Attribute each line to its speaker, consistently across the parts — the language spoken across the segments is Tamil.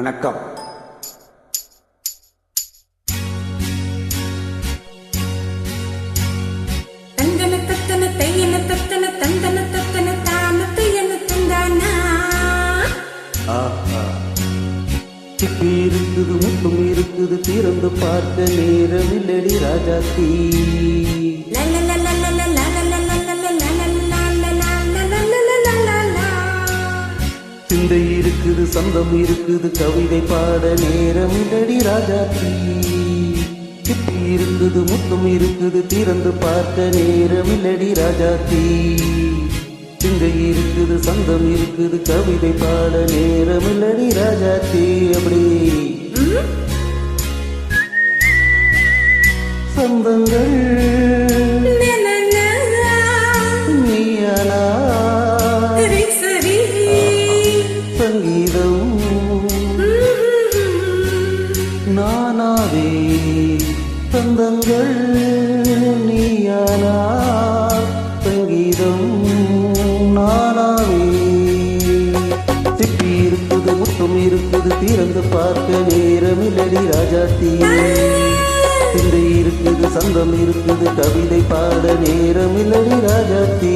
Speaker 1: வணக்கம்.
Speaker 2: தந்தன தத்தன தையன தத்தன தந்தன தத்தன தான தையன தந்தானா?
Speaker 1: சிப்பி இருக்குது முட்டும் இருக்குது திறந்து பார்க்க நேரமில்லடி ராஜாத்தி. சிந்தை இருக்குது சந்தம் இருக்குது கவிதை பாட நேரமில்லடி ராஜாத்தி சிப்பி இருக்குது முட்டும் இருக்குது திறந்து பார்க்க நேரமில்லடி ராஜாத்தி சிந்தை இருக்குது சந்தம் இருக்குது கவிதை பாட நேரமில்லடி ராஜாத்தி அப்படி. சொந்தங்கள் திறந்து பார்க்க நேரமில்லடி ராஜாத்தி சிந்தை இருக்குது சந்தம் இருக்குது கவிதை பாட நேரமில்லடி ராஜாத்தி.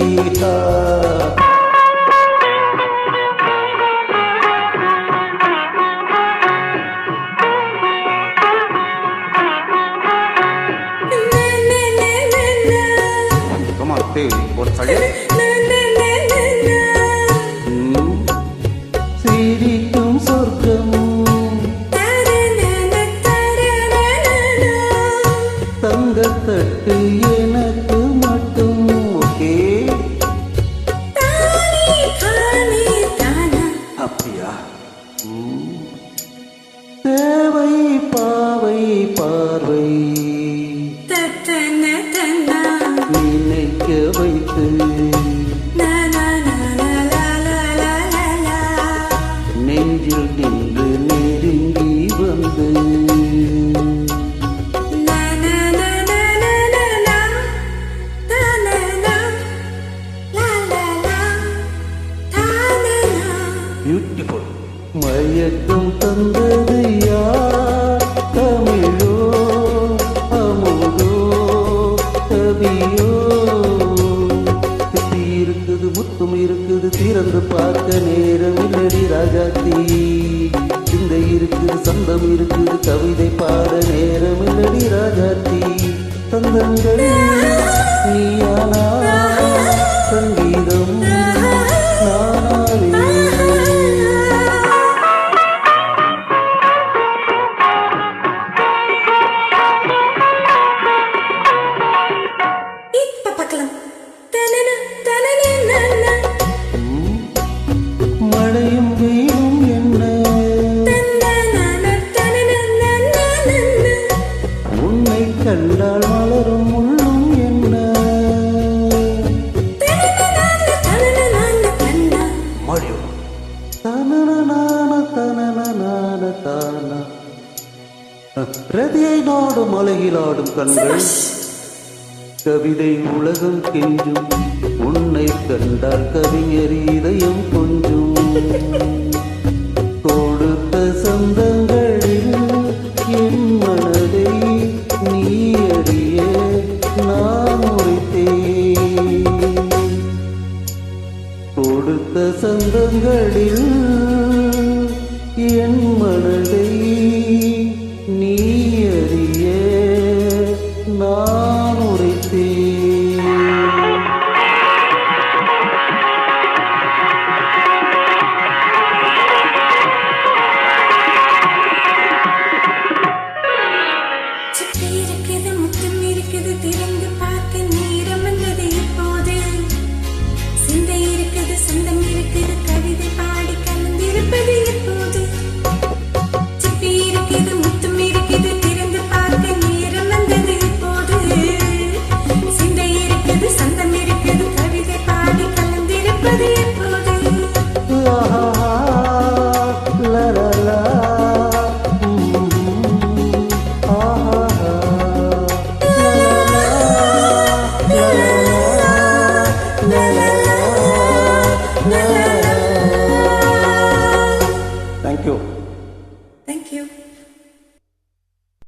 Speaker 1: ஒரு. ம். இருக்குது திறந்து பார்க்க நேரம் இல்லடி ராஜாத்தி. சிந்தை இருக்குது சந்தம் இருக்குது கவிதை பாட நேரம் இல்லடி ராஜாத்தி. தந்தங்கள் நீயா கண்டால் மலரும் முள்ளும் என்ன? பிரதியை நாடும் அழகில் ஆடும் கண்கள். கவிதை உலகம் கெஞ்சும். உன்னை கண்டால் கவிஞர் இதயம் கொஞ்சும். கொடுத்த சொந்தங்களில் சொந்தங்களில் என் மனதை நீ அறிய நான் உரைத்தேன்.
Speaker 2: இருக்குது முத்தம் இருக்குது திறந்து பார்த்து நீரம் வந்தது இப்போது. சிந்தை இருக்குது சொந்தம் இருக்குது
Speaker 1: la la
Speaker 2: la.